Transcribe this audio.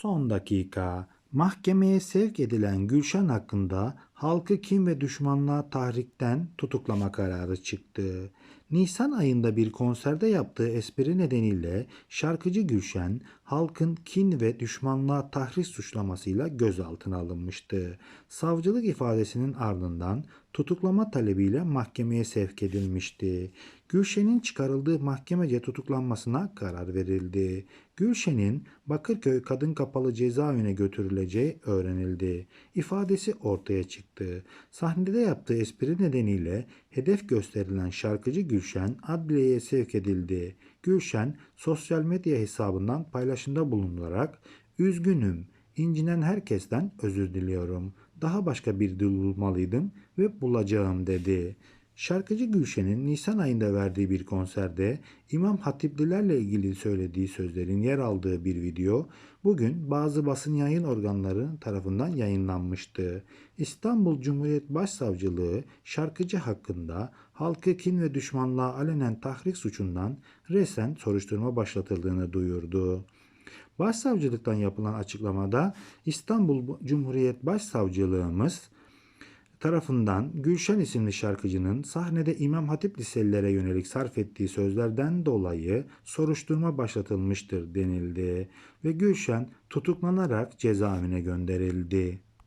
Son dakika. Mahkemeye sevk edilen Gülşen hakkında halkı kim ve düşmanlığa tahrikten tutuklama kararı çıktı. Nisan ayında bir konserde yaptığı espri nedeniyle şarkıcı Gülşen halkın kin ve düşmanlığa tahrik suçlamasıyla gözaltına alınmıştı. Savcılık ifadesinin ardından tutuklama talebiyle mahkemeye sevk edilmişti. Gülşen'in çıkarıldığı mahkemece tutuklanmasına karar verildi. Gülşen'in Bakırköy Kadın Kapalı Cezaevine götürüleceği öğrenildi. İfadesi ortaya çıktı. Sahnede yaptığı espri nedeniyle hedef gösterilen şarkıcı Gülşen adliyeye sevk edildi. Gülşen sosyal medya hesabından paylaşımda bulunarak "Üzgünüm, incinen herkesten özür diliyorum. Daha başka bir dil bulmalıydım ve bulacağım." dedi. Şarkıcı Gülşen'in Nisan ayında verdiği bir konserde İmam Hatiplilerle ilgili söylediği sözlerin yer aldığı bir video bugün bazı basın yayın organları tarafından yayınlanmıştı. İstanbul Cumhuriyet Başsavcılığı şarkıcı hakkında halkı kin ve düşmanlığa alenen tahrik suçundan resen soruşturma başlatıldığını duyurdu. Başsavcılıktan yapılan açıklamada İstanbul Cumhuriyet Başsavcılığımız tarafından Gülşen isimli şarkıcının sahnede İmam Hatip liselilere yönelik sarf ettiği sözlerden dolayı soruşturma başlatılmıştır denildi ve Gülşen tutuklanarak cezaevine gönderildi.